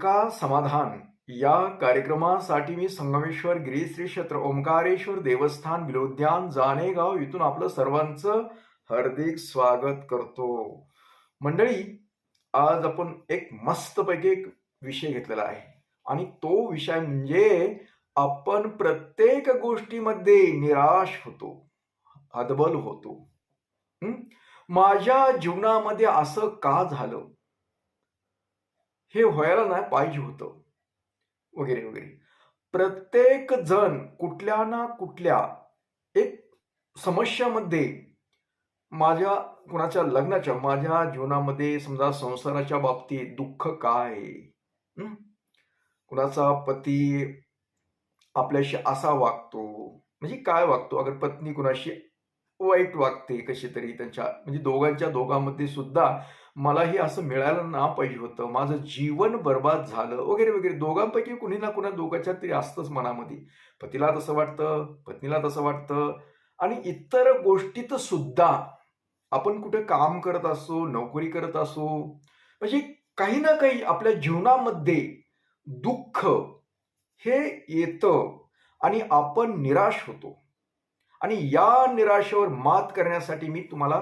शंका समाधान? या कार्यक्रमासाठी मी संगमेश्वर गिरी श्री क्षेत्र ओंकारेश्वर देवस्थान विलोद्यान जानेगाव इथून आपलं सर्वांचं हार्दिक स्वागत करतो. मंडळी आज आपण एक मस्तपैकी एक विषय घेतलेला आहे. आणि तो विषय म्हणजे आपण प्रत्येक गोष्टीमध्ये निराश होतो हदबल होतो. माझ्या जीवनामध्ये असं का झालं? हे व्हायला नाही पाहिजे होतं. वगैरे वगैरे. प्रत्येक जण कुठल्या ना कुठल्या एक समस्यामध्ये माझ्या कुणाच्या लग्नाच्या माझ्या जीवनामध्ये समजा संसाराच्या बाबतीत दुःख काय कुणाचा पती आपल्याशी असा वागतो म्हणजे काय वागतो? अगर पत्नी कुणाशी वाईट वागते कशी तरी त्यांच्या म्हणजे दोघांच्या दोघांमध्ये सुद्धा मलाही असं मिळायला ना पाहिजे होतं. माझं जीवन बर्बाद झालं. वगैरे वगैरे. दोघांपैकी कुणी ना कुणा दोघांच्या तरी असतंच मनामध्ये. पतीला तसं वाटतं पत्नीला तसं वाटतं. आणि इतर गोष्टीत सुद्धा आपण कुठे काम करत असो नोकरी करत असो म्हणजे काही ना काही आपल्या जीवनामध्ये दुःख हे येतं आणि आपण निराश होतो. आणि या निराशेवर मात करण्यासाठी मी तुम्हाला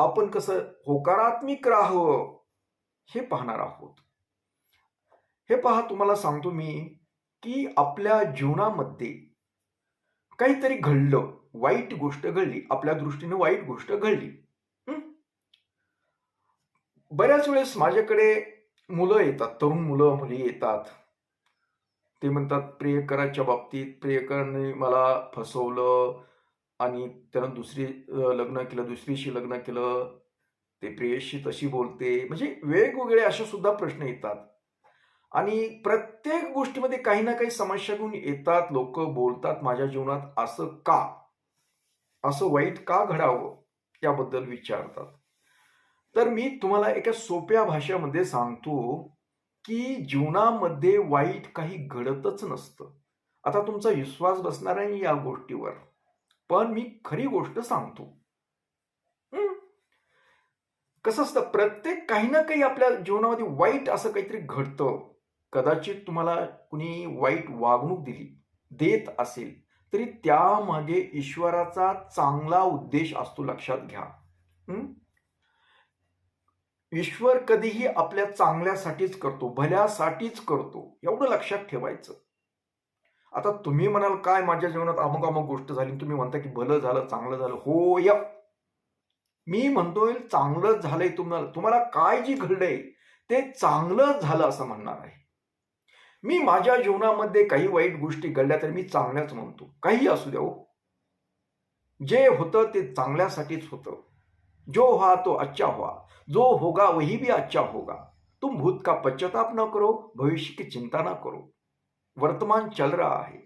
आपण कसं होकारात्मक राहावं हे पाहणार आहोत. हे पहा तुम्हाला सांगतो मी की आपल्या जीवनामध्ये काहीतरी घडलं वाईट गोष्ट घडली आपल्या दृष्टीने वाईट गोष्ट घडली. बऱ्याच वेळेस माझ्याकडे मुलं येतात तरुण मुलं मुली येतात. ते म्हणतात प्रियकराच्या बाबतीत प्रियकराने मला फसवलं आणि त्यानं दुसरी लग्न केलं दुसरीशी लग्न केलं ते प्रेयशी तशी बोलते. म्हणजे वेगवेगळे असे सुद्धा प्रश्न येतात. आणि प्रत्येक गोष्टीमध्ये काही ना काही समस्या घेऊन येतात लोक बोलतात माझ्या जीवनात असं का? असं वाईट का घडावं? याबद्दल विचारतात. तर मी तुम्हाला एका सोप्या भाषेमध्ये सांगतो की जीवनामध्ये वाईट काही घडतच नसतं. आता तुमचा विश्वास बसणार नाही या गोष्टीवर. पण मी खरी गोष्ट सांगतो? कसं असतं प्रत्येक काही ना काही आपल्या जीवनामध्ये वाईट असं काहीतरी घडतं कदाचित तुम्हाला कुणी वाईट वागणूक दिली देत असेल तरी त्यामागे ईश्वराचा चांगला उद्देश असतो लक्षात घ्या? ईश्वर कधीही आपल्या चांगल्यासाठीच करतो भल्यासाठीच करतो एवढं लक्षात ठेवायचं आता तुम्ही म्हणाल काय माझ्या जीवनात अमुक अमुक गोष्ट झाली तुम्ही म्हणता की भलं झालं चांगलं झालं. हो या. मी म्हणतोय चांगलं झालंय तुम्हाला तुम्हाला काय जी घडलंय ते चांगलं झालं असं म्हणणार आहे. मी माझ्या जीवनामध्ये काही वाईट गोष्टी घडल्या तरी मी चांगल्याच म्हणतो. काही असू द्या हो. जे होतं ते चांगल्यासाठीच होतं. जो हुआ तो अच्छा हुआ जो होगा वही भी अच्छा होगा. तुम भूत का पश्चाताप न करो भविष्य की चिंता ना करो. वर्तमान चल रहा है।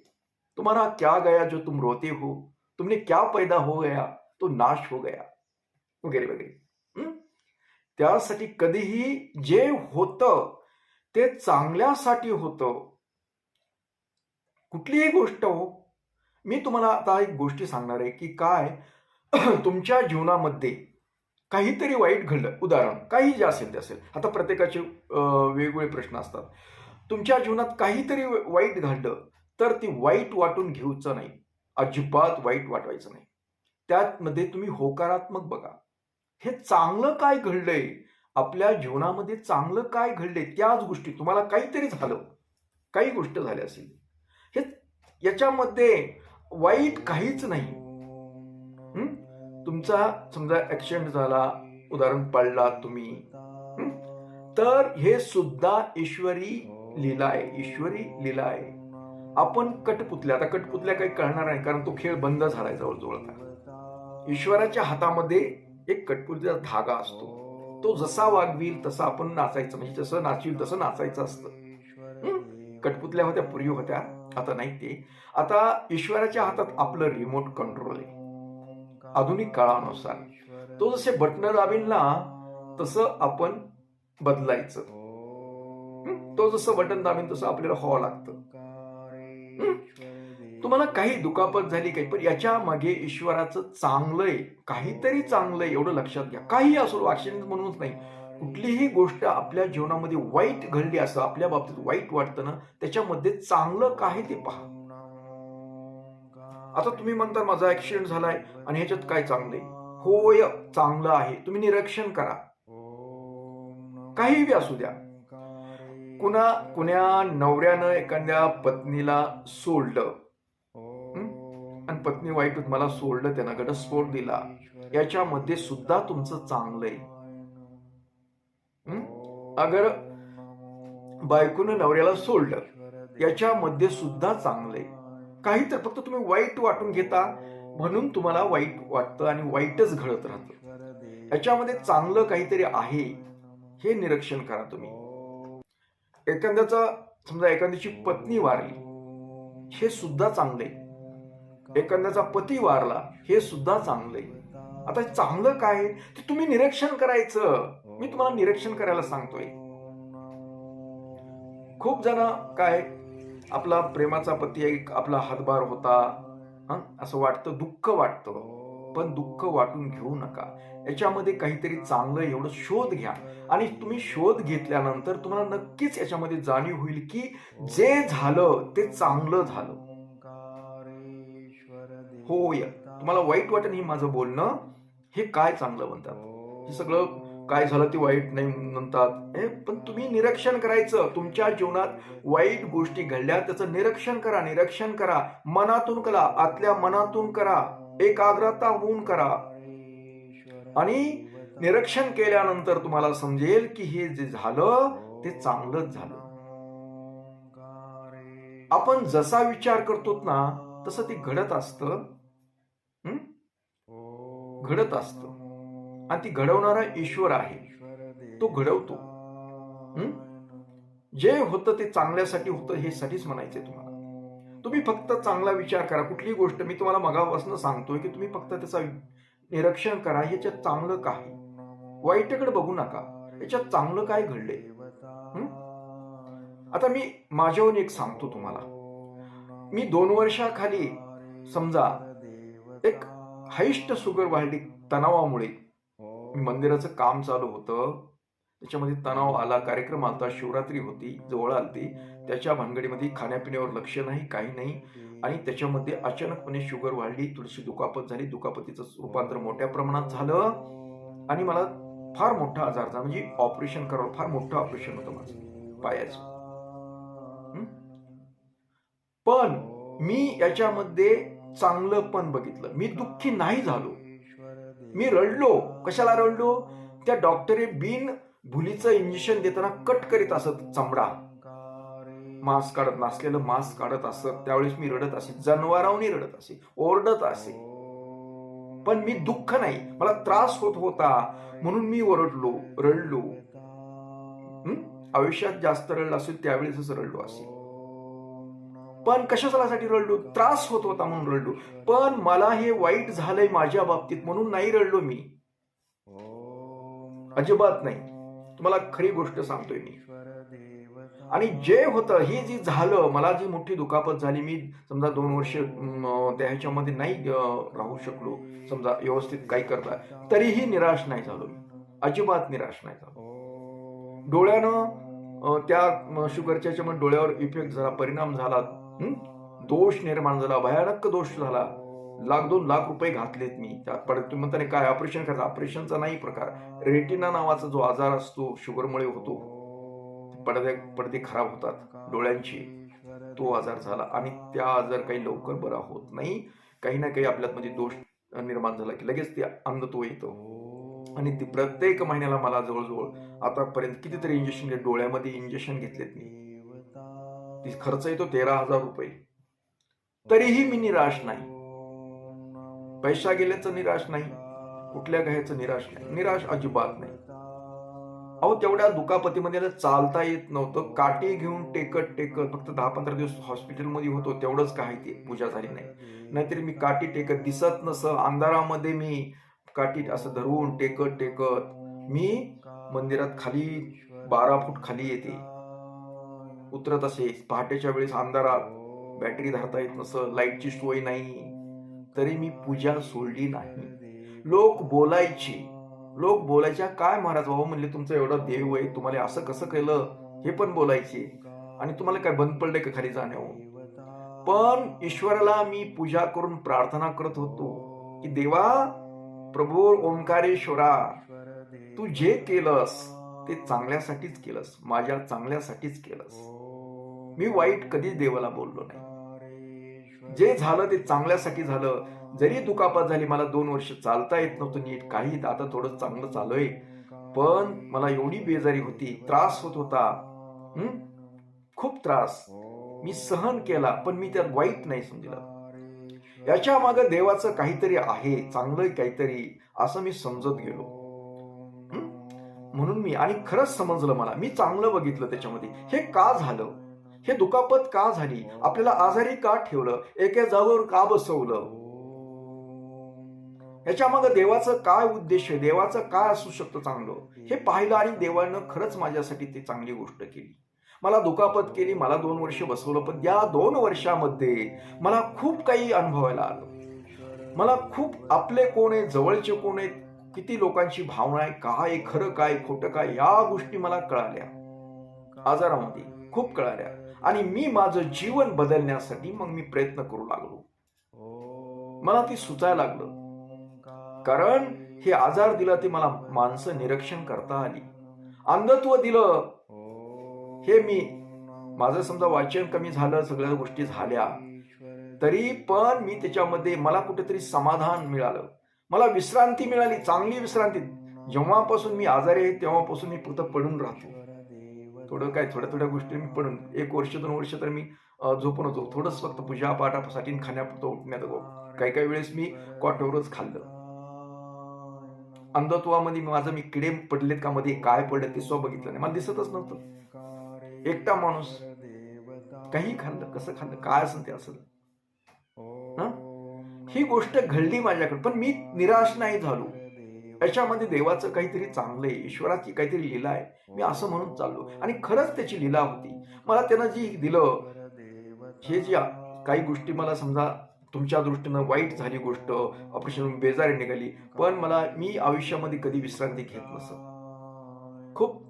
तुम्हारा क्या गया जो तुम रोते हो? तुमने क्या पैदा हो गया? तो नाश हो गया। वगैरे वगैरे त्यासाठी कधीही जे होतं ते चांगल्यासाठी होतं। कुठलीही गोष्ट हो। मी तुम्हाला आता एक गोष्टी सांगणार आहे की काय? तुमच्या जीवनामध्ये काहीतरी वाईट घडलं. उदाहरण काही जे असेल ते असेल. आता प्रत्येकाचे वेगवेगळे प्रश्न असतात. तुमच्या जीवनात काहीतरी वाईट घडलं तर ती वाईट वाटून घेऊचं नाही. अजिबात वाईट वाटवायचं नाही. त्यामध्ये तुम्ही होकारात्मक बघा. हे चांगलं काय घडलंय? आपल्या जीवनामध्ये चांगलं काय घडलंय? त्याच गोष्टी तुम्हाला काहीतरी झालं. काही गोष्ट झाली असेल. हे याच्यामध्ये वाईट काहीच नाही. तुमचा समजा ऍक्सिडेंट झाला उदाहरण पडला तुम्ही. तर हे सुद्धा ईश्वरी लीला आहे ईश्वरी लीला आहे. आपण कटपुतल्या आता कटपुतल्या काही कळणार नाही कारण तो खेळ बंद झालाय जवळजवळ आता. ईश्वराच्या हातामध्ये एक कटपुतलीचा धागा असतो. तो जसा वागवील तसा आपण नाचायचं म्हणजे जसं नाचवील तसं नाचायचं असतं. कटपुतल्या होत्या पूर्वी होत्या आता नाही ते. आता ईश्वराच्या हातात आपलं रिमोट कंट्रोल आहे. आधुनिक काळानुसार. तो जसे बटन दाबील ना तसं आपण बदलायचं. तो जसं बटन दाबेन तसं आपल्याला व्हावं लागतं. तुम्हाला काही दुखापत झाली काही पण याच्या मागे ईश्वराचं चांगलंय काहीतरी चांगलंय एवढं लक्षात घ्या. काही असो ऍक्सिडेंट म्हणूनच नाही. कुठलीही गोष्ट आपल्या जीवनामध्ये वाईट घडली असं आपल्या बाबतीत वाईट वाटतं ना त्याच्यामध्ये चांगलं काय ते पहा. आता तुम्ही म्हणता माझा ऍक्सिडेंट झालाय आणि ह्याच्यात काय चांगलंय? होय चांगलं आहे. तुम्ही निरीक्षण करा. काहीही असू द्या. कुणा कुण्या नवऱ्यानं एखाद्या पत्नीला सोडलं. आणि पत्नी वाईट मला सोडलं त्यांना घटस्फोट दिला. याच्यामध्ये सुद्धा तुमचं चांगलंय. अगर बायकोनं नवऱ्याला सोडलं याच्यामध्ये सुद्धा चांगलंय. काही तर फक्त तुम्ही वाईट वाटून घेता म्हणून तुम्हाला वाईट वाटतं आणि वाईटच घडत राहतं. याच्यामध्ये चांगलं काहीतरी आहे. हे निरीक्षण करा तुम्ही. एखाद्याचा समजा एखाद्याची पत्नी वारली हे सुद्धा चांगले एखाद्याचा पती वारला हे सुद्धा चांगले आता चांगलं काय? ते तुम्ही निरीक्षण करायचं. मी तुम्हाला निरीक्षण करायला सांगतोय. खूप जण काय आपला प्रेमाचा पती एक आपला हातभार होता. असं वाटतं दुःख वाटतं. पण दुःख वाटून घेऊ नका. याच्यामध्ये काहीतरी चांगलं एवढं शोध घ्या. आणि तुम्ही शोध घेतल्यानंतर तुम्हाला नक्कीच याच्यामध्ये जाणीव होईल की जे झालं ते चांगलं झालं. हो, होय तुम्हाला वाईट वाटेल हे माझं बोलणं. हे काय चांगलं म्हणतात? हे सगळं काय झालं ते वाईट नाही म्हणतात. हे पण तुम्ही निरीक्षण करायचं. तुमच्या जीवनात वाईट गोष्टी घडल्या त्याचं निरीक्षण करा निरीक्षण करा. मनातून करा. आतल्या मनातून करा. एकाग्रता होऊन करा. आणि निरीक्षण केल्यानंतर तुम्हाला समजेल की हे जे झालं ते चांगलंच झालं. आपण जसा विचार करतो ना तसं ते घडत असत. घडत असतं. आणि ती घडवणारा ईश्वर आहे. तो घडवतो. जे होतं ते चांगल्यासाठी होतं हे साठीच म्हणायचंय तुम्हाला. तुम्ही फक्त चांगला विचार करा. कुठलीही गोष्ट मी तुम्हाला मगापासून सांगतोय की तुम्ही फक्त त्याचा निरीक्षण करा. ह्याच्यात चांगलं काय वाईटकडे बघू नका. याच्यात चांगलं काय घडले आता मी माझ्याहून एक सांगतो तुम्हाला. मी दोन वर्षाखाली समजा एक हाईस्ट शुगर वाढली तणावामुळे. मंदिराचं काम चालू होतं. त्याच्यामध्ये तणाव आला. कार्यक्रम आलता. शिवरात्री होती. जवळ आलती. त्याच्या भानगडीमध्ये खाण्यापिण्यावर लक्ष नाही काही नाही. आणि त्याच्यामध्ये अचानकपणे शुगर वाढली थोडीशी दुखापत झाली दुखापतीचं रूपांतर मोठ्या प्रमाणात झालं. आणि मला फार मोठा आजार झाला. म्हणजे ऑपरेशन करावं फार मोठं ऑपरेशन होतं माझं पायाचं. पण मी याच्यामध्ये चांगलं पण बघितलं. मी दुःखी नाही झालो. मी रडलो. कशाला रडलो? त्या डॉक्टरे बिन भुलीचं इंजेक्शन देताना कट करीत असत चमडा. मास्क काढत नसलेलं मास्क काढत असत त्यावेळेस मी रडत असे जनावरांनी रडत असे ओरडत असे. पण मी दुःख नाही मला त्रास होत होता. म्हणून मी ओरडलो रडलो. आयुष्यात जास्त रडलं असेल त्यावेळेसच रडलो असेल पण कशासाठी रडलो? त्रास होत होता म्हणून रडलो. पण मला हे वाईट झालंय माझ्या बाबतीत म्हणून नाही रडलो मी. अजिबात नाही. तुम्हाला खरी गोष्ट सांगतोय मी. आणि जे होतं हे जे झालं मला जी मोठी दुखापत झाली मी समजा दोन वर्ष त्या ह्याच्यामध्ये नाही राहू शकलो समजा व्यवस्थित काही करता तरीही निराश नाही झालो मी. अजिबात निराश नाही झालो. डोळ्यानं त्या शुगरच्या डोळ्यावर इफेक्ट झाला परिणाम झाला? दोष निर्माण झाला भयानक दोष झाला. लाख दोन लाख रुपये घातलेत मी. त्यात तुम्ही म्हणताना काय ऑपरेशन करायचं ऑपरेशनचा नाही प्रकार. रेटिना नावाचा जो आजार असतो शुगरमुळे होतो पडदे पडदे खराब होतात डोळ्यांची. तो आजार झाला आणि त्या आजार काही लवकर बरा होत नाही. काही ना काही आपल्यात म्हणजे दोष निर्माण झाला की लगेच ते अंधत्व येतो आणि ती प्रत्येक महिन्याला मला जवळजवळ आतापर्यंत कितीतरी इंजेक्शन घेत डोळ्यामध्ये इंजेक्शन घेतलेत मी. ती खर्च येतो तेरा हजार रुपये. तरीही मी निराश नाही. पैसा गेल्याचं निराश नाही. कुठल्या घ्यायचं निराश नाही. निराश अजिबात नाही. अहो तेवढ्या दुखापतीमध्ये चालता येत नव्हतं. काठी घेऊन टेकत टेकत फक्त दहा पंधरा दिवस हॉस्पिटलमध्ये होतो तेवढंच काय ते पूजा झाली नाही. नाहीतरी मी काठी टेकत दिसत नसं अंधारामध्ये मी काठी असं धरून टेकत टेकत मी मंदिरात खाली बारा फूट खाली येते. उतरत असे पहाटेच्या वेळेस अंधारात बॅटरी धरता येत नसं लाईटची सोय नाही. तरी मी पूजा सोडली नाही. लोक बोलायची. लोक बोलायच्या काय महाराज भाऊ म्हणले तुमचं एवढं देव आहे तुम्हाला असं कसं केलं? हे पण बोलायचे. आणि तुम्हाला काय बंद पडले का खाली जाण्यावर पण ईश्वराला मी पूजा करून प्रार्थना करत होतो की देवा प्रभू ओंकारेश्वरा तू जे केलंस ते चांगल्यासाठीच केलंस माझ्या चांगल्यासाठीच केलंस. मी वाईट कधीच देवाला बोललो नाही. जे झालं ते चांगल्यासाठी झालं. जरी दुखापत झाली मला दोन वर्ष चालता येत नव्हतं नीट काही आता थोडं चांगलं चालूय. पण मला एवढी बेजारी होती त्रास होत होता. खूप त्रास. मी सहन केला पण मी त्यात वाईट नाही समजलं याच्या मागे देवाचं काहीतरी आहे चांगलं काहीतरी असं मी समजत गेलो. म्हणून मी आणि खरंच समजलं मला मी चांगलं बघितलं त्याच्यामध्ये. हे का झालं? हे दुखापत का झाली? आपल्याला आजारी का ठेवलं? एका जागेवर का बसवलं? याच्या मागे देवाचं काय उद्देश आहे? देवाचं काय असू शकतं चांगलं? हे पाहिलं आणि देवानं खरंच माझ्यासाठी ती चांगली गोष्ट केली. मला दुखापत केली मला दोन वर्ष बसवलं पण या दोन वर्षामध्ये मला खूप काही अनुभवायला आलं. मला खूप आपले कोण आहे जवळचे कोण आहेत किती लोकांची भावना आहे काय खरं काय खोटं काय या गोष्टी मला कळाल्या. आजारामध्ये खूप कळाल्या. आणि मी माझं जीवन बदलण्यासाठी मग मी प्रयत्न करू लागलो. मला ती सुचायला लागलं. कारण हे आजार दिला ते मला माणसं निरीक्षण करता आली. अंधत्व दिलं. हे मी माझं समजा वाचन कमी झालं सगळ्या गोष्टी झाल्या तरी पण मी त्याच्यामध्ये मला कुठेतरी समाधान मिळालं. मला विश्रांती मिळाली चांगली विश्रांती. जेव्हापासून मी आजारी आहे तेव्हापासून मी फक्त पडून राहतो. थोडं काय थोड्या थोड्या गोष्टी मी पडून एक वर्ष दोन वर्ष तर मी झोपून होतो. थोडंच फक्त पूजा पाठासाठी खाण्यापुरतं उठण्यात काही काही वेळेस मी कॉटवरच खाल्लं. अंधत्वामध्ये माझं मी किडे पडलेत का? मध्ये काय पडलं ते स्व बघितलं नाही. मला दिसतच नव्हतं. एकटा माणूस काही खाल्लं कसं खाल्लं काय असेल ते असेल. ही? गोष्ट घडली माझ्याकडे. पण मी निराश नाही झालो. याच्यामध्ये देवाचं काहीतरी चांगलं आहे ईश्वराची काहीतरी लीला आहे. मी असं म्हणून चाललो. आणि खरंच त्याची लीला होती. मला त्यानं जी दिलं हे जी काही गोष्टी मला समजा तुमच्या दृष्टीनं वाईट झाली गोष्ट ऑपरेशन बेजारी निघाली. पण मला मी आयुष्यामध्ये कधी विश्रांती घेत नसत. खूप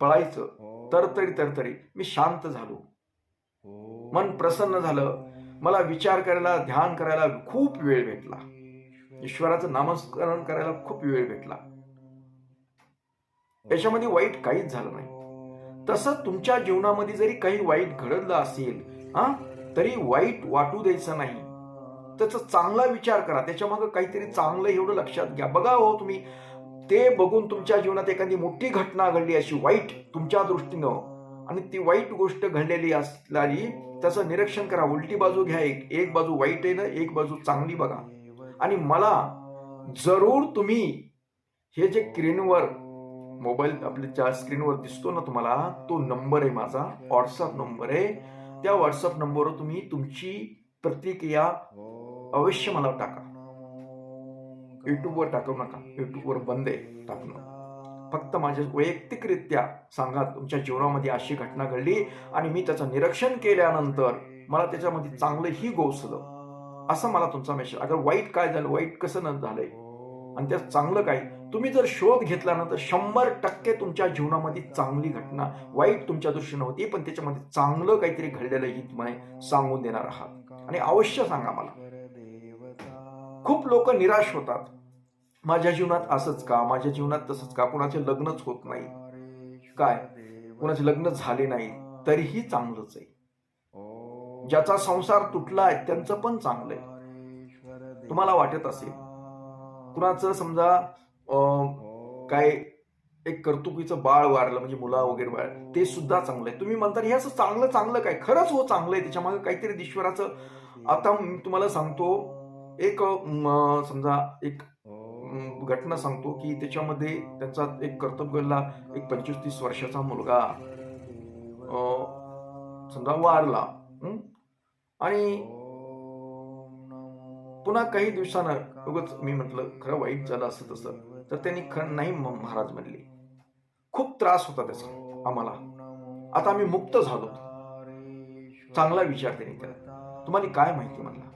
पळायचं. तरतरी तरतरी. मी शांत झालो. मन प्रसन्न झालं. मला विचार करायला ध्यान करायला खूप वेळ भेटला. ईश्वराचं नामस्मरण करायला खूप वेळ भेटला. याच्यामध्ये वाईट काहीच झालं नाही. तसं तुमच्या जीवनामध्ये जरी काही वाईट घडलं असेल हा तरी वाईट वाटू द्यायचं नाही. त्याचा चांगला विचार करा. त्याच्यामागं काहीतरी चांगलं एवढं लक्षात घ्या. बघा हो तुम्ही. ते बघून तुमच्या जीवनात एखादी मोठी घटना घडली अशी वाईट तुमच्या दृष्टीनं आणि ती वाईट गोष्ट घडलेली असणारी त्याचं निरीक्षण करा. उलटी बाजू घ्या एक. एक बाजू वाईट आहे ना एक बाजू चांगली बघा. आणि मला जरूर तुम्ही हे जे स्क्रीनवर मोबाईल आपल्या स्क्रीनवर दिसतो ना तुम्हाला तो नंबर आहे माझा. व्हॉट्सअप नंबर आहे. त्या व्हॉट्सअप नंबरवर तुम्ही तुमची प्रतिक्रिया अवश्य मला टाका. युट्यूबवर टाकू नका. युट्यूबवर बंद आहे. टाकणं फक्त माझ्या वैयक्तिकरित्या सांगा तुमच्या जीवनामध्ये अशी घटना घडली आणि मी त्याचं निरीक्षण केल्यानंतर मला त्याच्यामध्ये चांगलंही गोसलं. असं मला तुमचा मेसेज अगर वाईट काय झालं वाईट कसं न झालंय आणि त्यात चांगलं काय तुम्ही जर शोध घेतल्यानंतर तर शंभर टक्के तुमच्या जीवनामध्ये चांगली घटना वाईट तुमच्या दृष्टीनं होती पण त्याच्यामध्ये चांगलं काहीतरी घडलेलं ही तुम्हाला सांगून देणार आहात. आणि अवश्य सांगा मला. खूप लोक निराश होतात. माझ्या जीवनात असंच का? माझ्या जीवनात तसंच का? कुणाचे लग्नच होत नाही. काय? कुणाचे लग्न झाले नाही तरीही चांगलंच आहे. ज्याचा संसार तुटला आहे त्यांचं पण चांगलं आहे. तुम्हाला वाटत असेल. कुणाचं समजा काय एक कर्तुकीचं बाळ वारलं म्हणजे मुला वगैरे बाळ ते सुद्धा चांगलं आहे. तुम्ही म्हणता हे असं चांगलं चांगलं काय? खरंच हो चांगलं आहे. त्याच्या काहीतरी ईश्वराचं. आता तुम्हाला सांगतो एक समजा एक घटना सांगतो की त्याच्यामध्ये त्याचा एक कर्तव्यला एक पंचवीस तीस वर्षाचा मुलगा समजा वारला आणि पुन्हा काही दिवसानं उगच मी म्हटलं खरं वाईट झालं असं तसं तर त्यांनी खरं नाही महाराज म्हणले. खूप त्रास होता त्याचा आम्हाला. आता आम्ही मुक्त झालो. चांगला विचार त्यांनी केला. तुम्हाला काय माहिती म्हणला?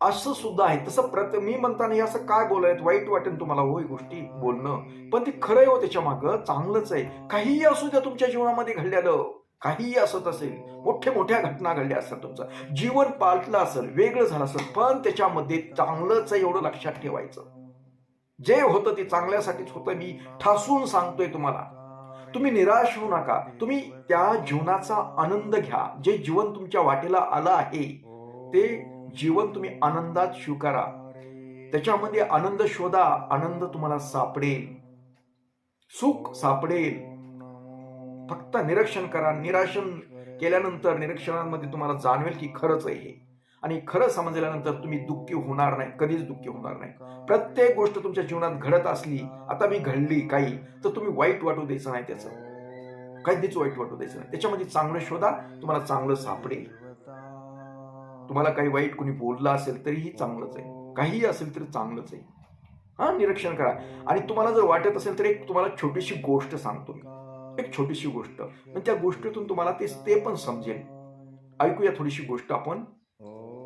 असं सुद्धा आहे. तसं प्रत मी म्हणताना हे असं काय बोलायत वाईट वाटेल तुम्हाला होय गोष्टी बोलणं. पण ते खरं आहे हो त्याच्या मागं. चांगलंच आहे. काहीही असू द्या तुमच्या जीवनामध्ये घडलेलं. काहीही असत असेल. मोठ्या मोठ्या घटना घडल्या असतात तुमचं. जीवन पालटलं असेल वेगळं झालं असेल पण त्याच्यामध्ये चांगलंच आहे एवढं लक्षात ठेवायचं. जे होतं ते चांगल्यासाठीच होतं. मी ठासून सांगतोय तुम्हाला. तुम्ही निराश होऊ नका. तुम्ही त्या जीवनाचा आनंद घ्या. जे जीवन तुमच्या वाटेला आलं आहे ते जीवन तुम्ही आनंदात स्वीकारा. त्याच्यामध्ये आनंद शोधा आनंद तुम्हाला सापडेल. सुख सापडेल. फक्त निरीक्षण करा. निराशन केल्यानंतर निरीक्षणामध्ये तुम्हाला जाणवेल की खरंच आहे आणि खरं समजल्यानंतर तुम्ही दुःखी होणार नाही कधीच दुःखी होणार नाही. प्रत्येक गोष्ट तुमच्या जीवनात घडत असली आता मी घडली काही तर तुम्ही वाईट वाटू द्यायचं नाही त्याचं. कधीच वाईट वाटू द्यायचं नाही. त्याच्यामध्ये चांगलं शोधा तुम्हाला चांगलं सापडेल. तुम्हाला काही वाईट कोणी बोललं असेल तरीही चांगलंच आहे. काहीही असेल तरी चांगलंच आहे. हा निरीक्षण करा. आणि तुम्हाला जर वाटत असेल तर एक तुम्हाला छोटीशी गोष्ट सांगतो मी. एक छोटीशी गोष्ट. पण त्या गोष्टीतून तुम्हाला ते ते पण समजेल. ऐकूया थोडीशी गोष्ट आपण.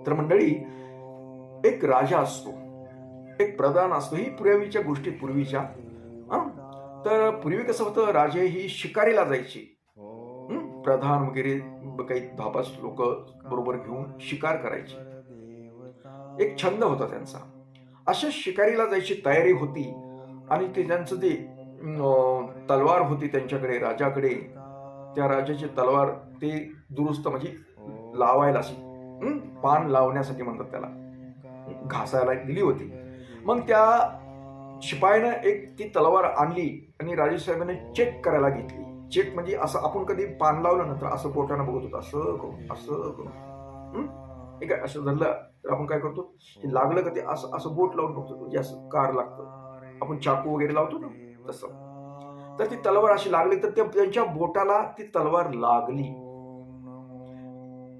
तर मंडळी एक राजा असतो. एक प्रधान असतो. ही पूर्वीच्या गोष्टी पूर्वीच्या. हं? तर पूर्वी कसं होतं? राजे ही शिकारीला जायची. प्रधान वगैरे काही धापास लोक बरोबर घेऊन शिकार करायची. एक छंद होता त्यांचा. अशा शिकारीला जायची तयारी होती आणि ते त्यांचं ते तलवार होती त्यांच्याकडे राजाकडे त्या राजाची तलवार ते दुरुस्त म्हणजे लावायला अशी पान लावण्यासाठी म्हणतात त्याला. घासायला दिली होती. मग त्या शिपायानं एक ती तलवार आणली आणि राजेसाहेबांनी चेक करायला घेतली. चेक म्हणजे असं आपण कधी पान लावलं ना तर असं पोटानं बघत होतं असं करू असं करू. हं? काय असं झालं तर आपण काय करतो हे लागलं का ते असं असं बोट लावून बघतो म्हणजे असं कार लागतं. आपण चाकू वगैरे लावतो ना तसं. तर ती तलवार अशी लागली तर त्यांच्या बोटाला ती तलवार लागली.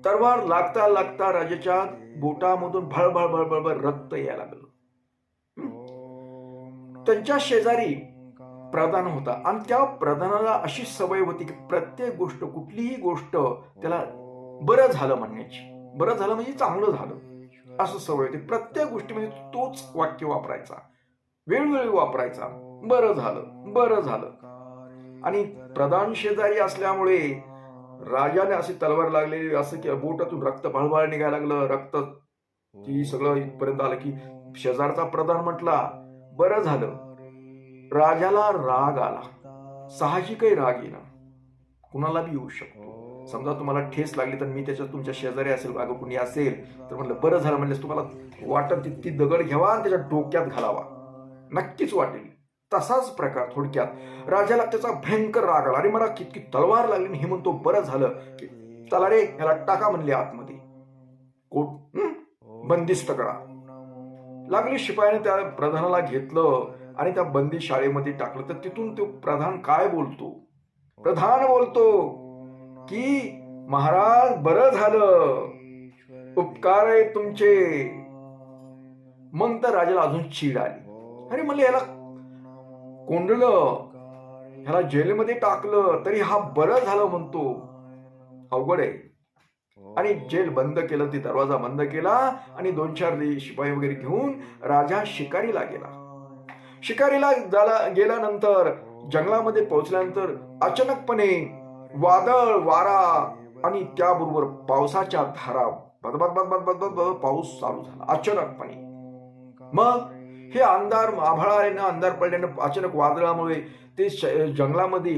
तलवार लागता लागता राजाच्या बोटामधून भळभळ भळभळ रक्त यायला लागलं. त्यांच्या शेजारी प्रधान होता. आणि त्या प्रधानाला अशी सवय होती की प्रत्येक गोष्ट कुठलीही गोष्ट त्याला बरं झालं म्हणण्याची. बरं झालं म्हणजे चांगलं झालं. असं सवय होती. प्रत्येक गोष्टीमध्ये म्हणजे तोच वाक्य वापरायचा. वेळोवेळी वापरायचा. बरं झालं. बरं झालं. आणि प्रधान शेजारी असल्यामुळे राजाने अशी तलवार लागलेली असं की बोटातून रक्त भळभळ निघायला लागलं. रक्त ती सगळं इथपर्यंत आलं की शेजारचा प्रधान म्हटला बरं झालं. राजाला राग आला. साहजिकही राग येणार कुणाला बी येऊ शकतो. समजा तुम्हाला ठेस लागली तर मी त्याच्यात तुमच्या शेजारी असेल अगं कुणी असेल तर म्हटलं बरं झालं म्हणल्यास तुम्हाला वाटत ती दगड घ्यावा आणि त्याच्या डोक्यात घालावा. नक्कीच वाटेल. तसाच प्रकार थोडक्यात. राजाला त्याचा भयंकर राग आला. अरे मला कितकी तलवार लागली हे म्हणतो बरं झालं. की चला रे याला टाका म्हणले आतमध्ये. कोट बंदिस्त करा. लागली शिपायाने त्या प्रधानाला घेतलं. आणि त्या बंदी शाळेमध्ये टाकलं. तर तिथून तो प्रधान काय बोलतो? प्रधान बोलतो की महाराज बरं झालं. उपकार आहे तुमचे. मग तर राजाला अजून चीड आली. अरे म्हणले याला कोंडलं? ह्याला जेलमध्ये टाकलं? तरी हा बरं झालं म्हणतो. अवघड आहे. आणि जेल बंद केलं ती दरवाजा बंद केला आणि दोन चार शिपाई वगैरे घेऊन राजा शिकारीला गेला. शिकारीला झाला गेल्यानंतर जंगलामध्ये पोहोचल्यानंतर अचानकपणे वादळ वारा आणि त्याबरोबर पावसाच्या धारा बदबद बदबद बदबद पाऊस चालू झाला अचानकपणे. मग हे अंधार आभाळाने अंधार पडल्यानं अचानक वादळामुळे ते जंगलामध्ये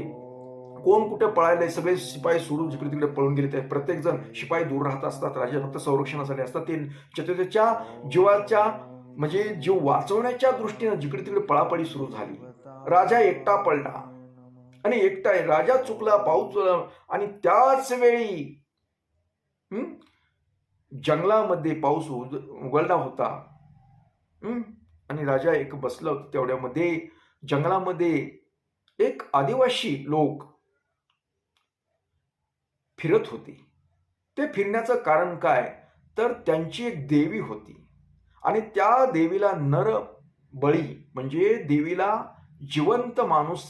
कोण कुठे पळायले सगळे शिपाई सोडून जिकडे तिकडे पळून गेले ते प्रत्येक जण शिपाई दूर राहत असतात राजे फक्त संरक्षणासाठी असतात. ते त्याच्या जीवाच्या म्हणजे जीव वाचवण्याच्या दृष्टीनं जिकडे तिकडे पळापळी सुरू झाली. राजा एकटा पडला. आणि एकटा राजा चुकला पाऊस चुकला, आणि त्याच वेळी जंगलामध्ये पाऊस उद- उघडला होता. आणि राजा एक बसला होता तेवढ्यामध्ये. जंगलामध्ये एक आदिवासी लोक फिरत होते. ते फिरण्याचं कारण काय? तर त्यांची एक देवी होती. आणि त्या देवीला नर बळी म्हणजे देवीला जिवंत माणूस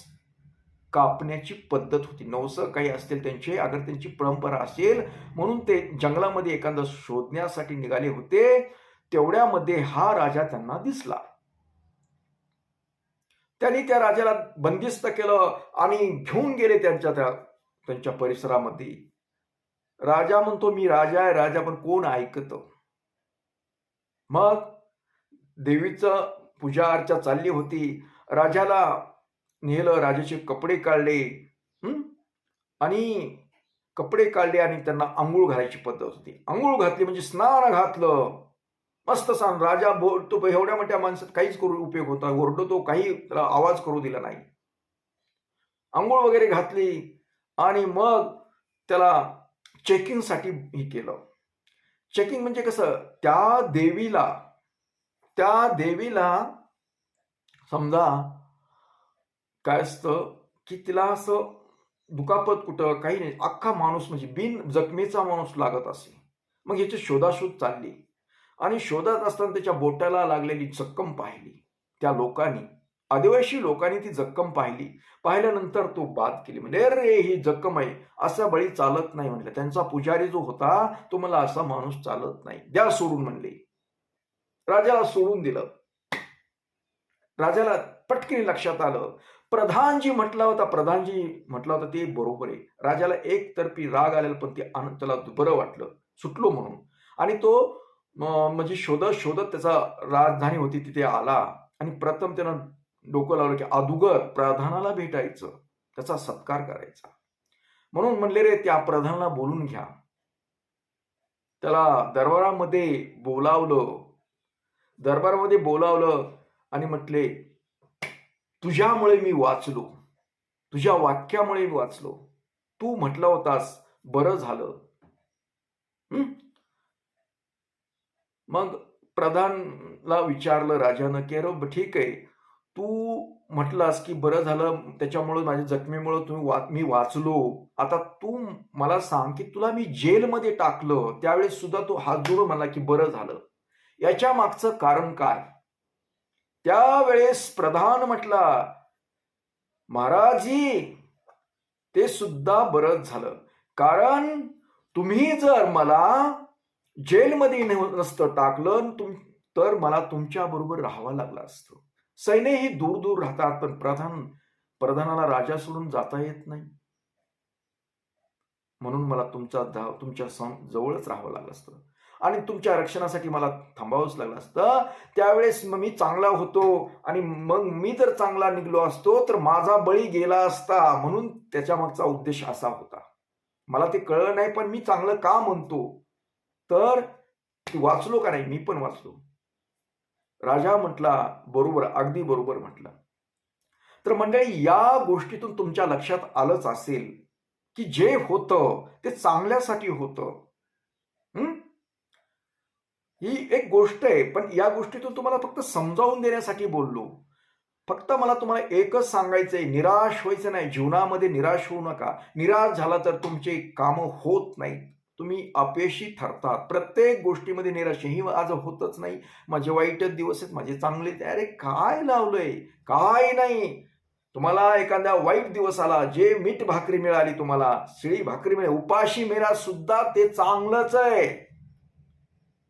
कापण्याची पद्धत होती. नवसं काही असतील त्यांचे अगर त्यांची परंपरा असेल म्हणून ते जंगलामध्ये एखादं शोधण्यासाठी निघाले होते तेवढ्यामध्ये हा राजा त्यांना दिसला. त्यांनी त्या राजाला बंदिस्त केलं आणि घेऊन गेले त्यांच्या त्या त्यांच्या परिसरामध्ये. राजा म्हणतो मी राजा आहे राजा पण कोण ऐकतं? मग देवीचं पूजा अर्चा चालली होती. राजाला नेलं राजाचे कपडे काढले आणि कपडे काढले आणि त्यांना आंघोळ घालायची पद्धत होती. आंघोळ घातली म्हणजे स्नान घातलं. मस्त सांग राजा बोलतो एवढ्या मोठ्या माणसात काहीच करू उपयोग होता ओरडतो काही त्याला आवाज करू दिला नाही. आंघोळ वगैरे घातली आणि मग त्याला चेकिंगसाठी हे केलं. चेकिंग म्हणजे कसं? त्या देवीला त्या देवीला समजा काय असतं की तिला असं दुखापत कुठं काही नाही. अख्खा माणूस म्हणजे बिन जखमीचा माणूस लागत असे. मग याची शोधाशोध चालली. आणि शोधात असताना त्याच्या बोटाला लागलेली जक्कम पाहिली. त्या लोकांनी. आदिवासी लोकांनी ती जक्कम पाहिली. पाहिल्यानंतर तो बाद केली. म्हणजे अरे ही जक्कम आहे. असा बळी चालत नाही म्हणले त्यांचा पुजारी जो होता तो मला असा माणूस चालत नाही. द्या सोडून म्हणले. राजाला सोडून दिलं. राजाला पटकन लक्षात आलं. प्रधानजी म्हटला होता प्रधानजी म्हटला होता ते बरोबर आहे. राजाला एकतर्फी राग आलेला पण ते आनंद त्याला बरं वाटलं. सुटलो म्हणून. आणि तो म्हणजे शोधत शोधत त्याचा राजधानी होती तिथे आला. आणि प्रथम त्यानं डोकं लावलं की अदुगर प्रधानाला भेटायचं त्याचा सत्कार करायचा. म्हणून म्हणले रे त्या प्रधानाला बोलून घ्या. त्याला दरबारामध्ये बोलावलं. दरबारामध्ये बोलावलं आणि म्हटले तुझ्यामुळे मी वाचलो. तुझ्या वाक्यामुळे मी वाचलो. तू म्हटला होतास बरं झालं. मग प्रधानला विचारलं राजानं की अरे ठीक आहे. तू म्हटलास की बरं झालं त्याच्यामुळे माझ्या जखमेमुळे तुम्ही वा मी वाचलो. आता तू मला सांग की तुला मी जेलमध्ये टाकलं त्यावेळेस सुद्धा तू हात जोडून म्हणला की बरं झालं. याच्या मागचं कारण काय? त्यावेळेस प्रधान म्हटला महाराजी ते सुद्धा बरंच झालं. कारण तुम्ही जर मला जेलमध्ये नसतं टाकलं तुम तर मला तुमच्या बरोबर राहावं लागलं असतं. सैन्यही दूर दूर राहतात पण प्रधान प्रधानाला राजा सोडून जाता येत नाही. म्हणून मला तुमचा धाव तुमच्या जवळच राहावं लागलं असतं. आणि तुमच्या रक्षणासाठी मला थांबावंच लागलं असतं. त्यावेळेस मग मी चांगला होतो आणि मग मी जर चांगला निघलो असतो तर माझा बळी गेला असता. म्हणून त्याच्या मागचा उद्देश असा होता. मला ते कळलं नाही पण मी चांगलं का म्हणतो? तर वाचलो का नाही? मी पण वाचलो. राजा म्हटला बरोबर अगदी बरोबर म्हटलं. तर मंडळी या गोष्टीतून तुमच्या लक्षात आलंच असेल की जे होतं ते चांगल्यासाठी होतं. ही? एक गोष्ट आहे पण या गोष्टीतून तुम्हाला फक्त समजावून देण्यासाठी बोललो. फक्त मला तुम्हाला एकच सांगायचंय निराश व्हायचं नाही. जीवनामध्ये निराश होऊ नका. निराश झाला तर तुमचे कामं होत नाहीत. तुम्ही अपयशी ठरतात. प्रत्येक गोष्टीमध्ये निराश ही आज होतच नाही. माझे वाईटच दिवस आहेत माझे चांगले अरे काय लावलंय? काय नाही? तुम्हाला एखाद्या वाईट दिवस आला जे मीठ भाकरी मिळाली तुम्हाला शिळी भाकरी मिळाली उपाशी मेरा सुद्धा ते चांगलंच आहे.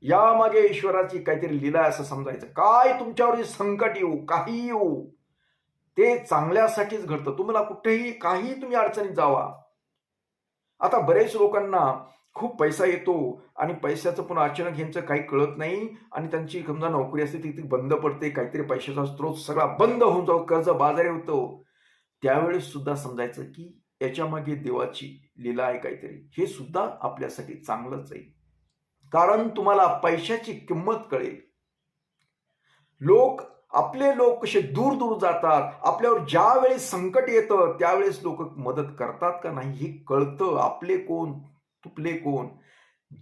यामागे ईश्वराची काहीतरी लिला आहे असं समजायचं. काय तुमच्यावर संकट येऊ काही येऊ ते चांगल्यासाठीच घडतं. तुम्हाला कुठेही काही तुम्ही अडचणीत जावा. आता बरेच लोकांना खूप पैसा येतो आणि पैशाचं पण अचानक यांचं काही कळत नाही आणि त्यांची समजा नोकरी असते ती ती बंद पडते काहीतरी पैशाचा स्रोत सगळा बंद होऊन जाऊ कर्ज बाजारी होतो. त्यावेळेस सुद्धा समजायचं की याच्या मागे देवाची लीला आहे काहीतरी. हे सुद्धा आपल्यासाठी चांगलंच आहे. कारण तुम्हाला पैशाची किंमत कळेल. लोक आपले लोक कसे दूर दूर जातात आपल्यावर ज्यावेळेस संकट येतं त्यावेळेस लोक मदत करतात का नाही हे कळतं. आपले कोण? तुपले कोण?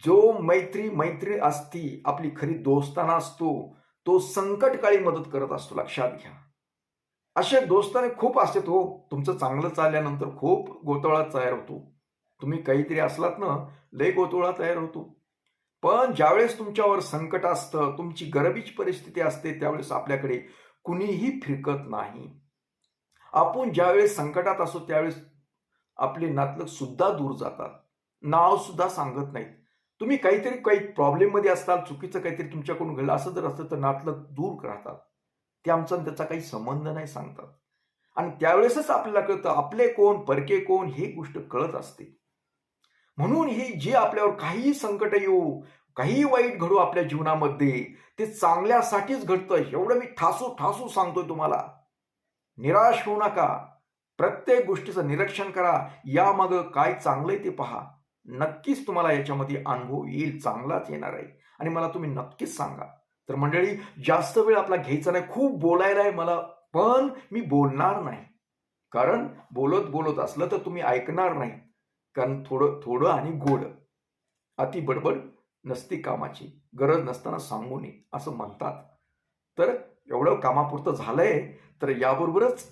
जो मैत्री मैत्री असती आपली खरी दोस्ताना असतो तो संकटकाळी मदत करत असतो. लक्षात घ्या. असे दोस्ताने खूप असतात हो. तुमचं चांगलं चालल्यानंतर खूप गोतळा तयार होतो. तुम्ही काहीतरी असलात ना लय गोतोळा तयार होतो. पण ज्यावेळेस तुमच्यावर संकट असतं तुमची गरबीची परिस्थिती असते त्यावेळेस आपल्याकडे कुणीही फिरकत नाही. आपण ज्यावेळेस संकटात असतो त्यावेळेस आपले नातलग सुद्धा दूर जातात. नाव सुद्धा सांगत नाहीत. तुम्ही काहीतरी काही प्रॉब्लेममध्ये असताल चुकीचं काहीतरी तुमच्याकडून घडलं असं जर असतं तर नातलं दूर राहतात. ते आमचा त्याचा काही संबंध नाही सांगतात. आणि त्यावेळेसच आपल्याला कळतं आपले कोण परके कोण हे गोष्ट कळत असते. म्हणून हे जे आपल्यावर काही संकट येऊ काही वाईट घडू आपल्या जीवनामध्ये ते चांगल्यासाठीच घडतं. एवढं मी ठासू ठासू सांगतोय तुम्हाला. निराश होऊ नका. प्रत्येक गोष्टीचं निरीक्षण करा. यामागं काय चांगलंय ते पहा. नक्कीच तुम्हाला याच्यामध्ये अनुभव येईल चांगलाच येणार आहे. आणि मला तुम्ही नक्कीच सांगा. तर मंडळी जास्त वेळ आपला घ्यायचा नाही खूप बोलायला आहे मला पण मी बोलणार नाही. कारण बोलत बोलत असलं तर तुम्ही ऐकणार नाही. कारण थोडं थोडं आणि गोड. अति बडबड नसती कामाची. गरज नसताना सांगू नये असं म्हणतात. तर एवढं कामापुरतं झालंय तर याबरोबरच